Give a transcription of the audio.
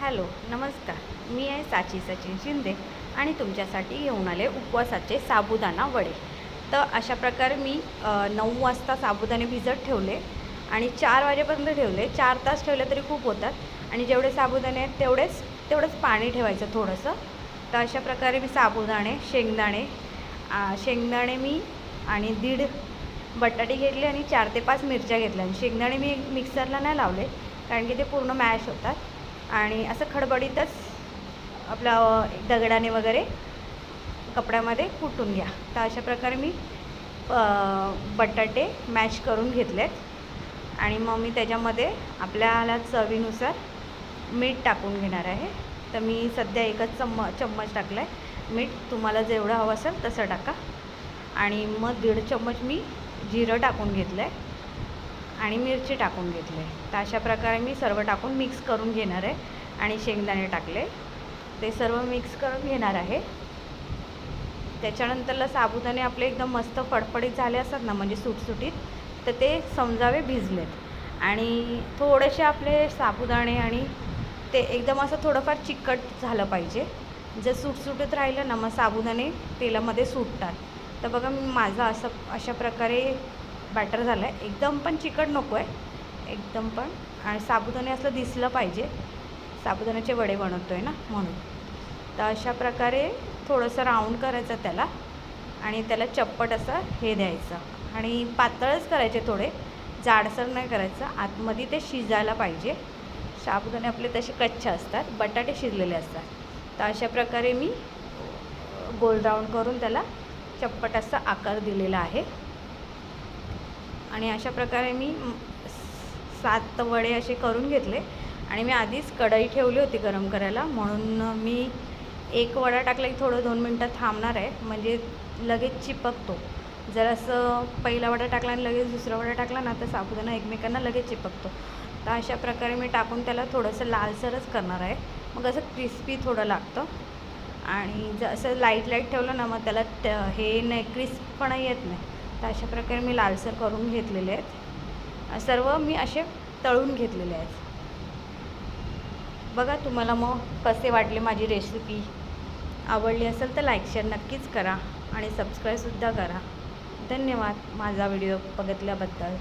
Hello नमस्कार. मी आहे साची सचिन शिंदे आणि तुमच्यासाठी घेऊन आले उपवासाचे साबुदाणा वडे. तर अशा प्रकारे मी नऊ वाजता साबुदाणे भिजत ठेवले आणि चार वाजेपर्यंत ठेवले. चार तास ठेवले तरी खूप होतात आणि जेवढे साबुदाणे आहेत तेवढेच तेवढंच पाणी ठेवायचं थोडंसं. तर अशा प्रकारे मी साबुदाणे शेंगदाणे शेंगदाणे मी आणि दीड बटाटे घेतले आणि चार ते पाच मिरच्या घेतल्या. आणि शेंगदाणे मी मिक्सरला नाही लावले कारण की ते पूर्ण मॅश होतात. आणि असं खडबडीतच आपला दगडाने वगैरे कपड्यामध्ये कुटून घ्या. तर अशा प्रकारे मी बटाटे मॅश करून घेतलेत. आणि मग मी त्याच्यामध्ये आपल्याला चवीनुसार मीठ टाकून घेणार आहे. तर मी सध्या एकच चम्म चम्मच टाकला आहे मीठ तुम्हाला जेवढं हवं असेल तसं टाका. आणि मग दीड चम्मच मी जिरं टाकून घेतलं आहे आणि मिरची टाकून घेतले. तर अशा प्रकारे मी सर्व टाकून मिक्स करून घेणार आहे आणि शेंगदाणे टाकले. ते सर्व मिक्स करून घेणार आहे. त्याच्यानंतरला साबुदाणे आपले एकदम मस्त फडफडीत झाले असतात ना म्हणजे सुटसुटीत तर ते समजावे भिजलेत. आणि थोडेसे आपले साबुदाणे आणि ते एकदम असं थोडंफार चिकट झालं पाहिजे. जर सुटसुटत राहिलं ना मग साबुदाणे तेलामध्ये सुटतात. तर बघा मी माझं असं अशा प्रकारे बॅटर झालं आहे एकदम पण चिकट नको आहे एकदम पण. आणि साबुदाणे असं दिसलं पाहिजे. साबुदाण्याचे वडे बनवतो आहे ना म्हणून. तर अशा प्रकारे थोडंसं राऊंड करायचं त्याला. आणि त्याला चप्पट असं हे द्यायचं. आणि पातळच करायचे थोडे. जाडसर नाही करायचं. आतमध्ये ते शिजायला पाहिजे. साबुदाणे आपले तसे कच्छ असतात. बटाटे शिजलेले असतात. तर अशा प्रकारे मी गोल राऊंड करून त्याला चप्पट असा आकार दिलेला आहे. आणि अशा प्रकारे मी सात वडे असे करून घेतले. आणि मी आधीच कढई ठेवली होती गरम करायला. म्हणून मी एक वडा टाकला की थोडं दोन मिनटं थांबणार आहे. म्हणजे लगेच चिपकतो. जर असं पहिला वडा टाकला आणि लगेच दुसरा वडा टाकला ना तर साबुदाणा एकमेकांना लगेच चिपकतो. तर अशा प्रकारे मी टाकून त्याला थोडंसं लालसरच करणार आहे. मग असं क्रिस्पी थोडं लागतं. आणि जर असं लाइट लाइट ठेवलं ना मग त्याला हे नाही क्रिस्पपणा येत नाही. तर अशा प्रकारे मी लालसर करून घेतलेले आहेत. सर्व मी असे तळून घेतलेले आहेत. बघा तुम्हाला मग कसे वाटले माझी रेसिपी आवडली असेल तर लाईक शेअर नक्कीच करा आणि सबस्क्राईबसुद्धा करा. धन्यवाद माझा व्हिडिओ बघितल्याबद्दल.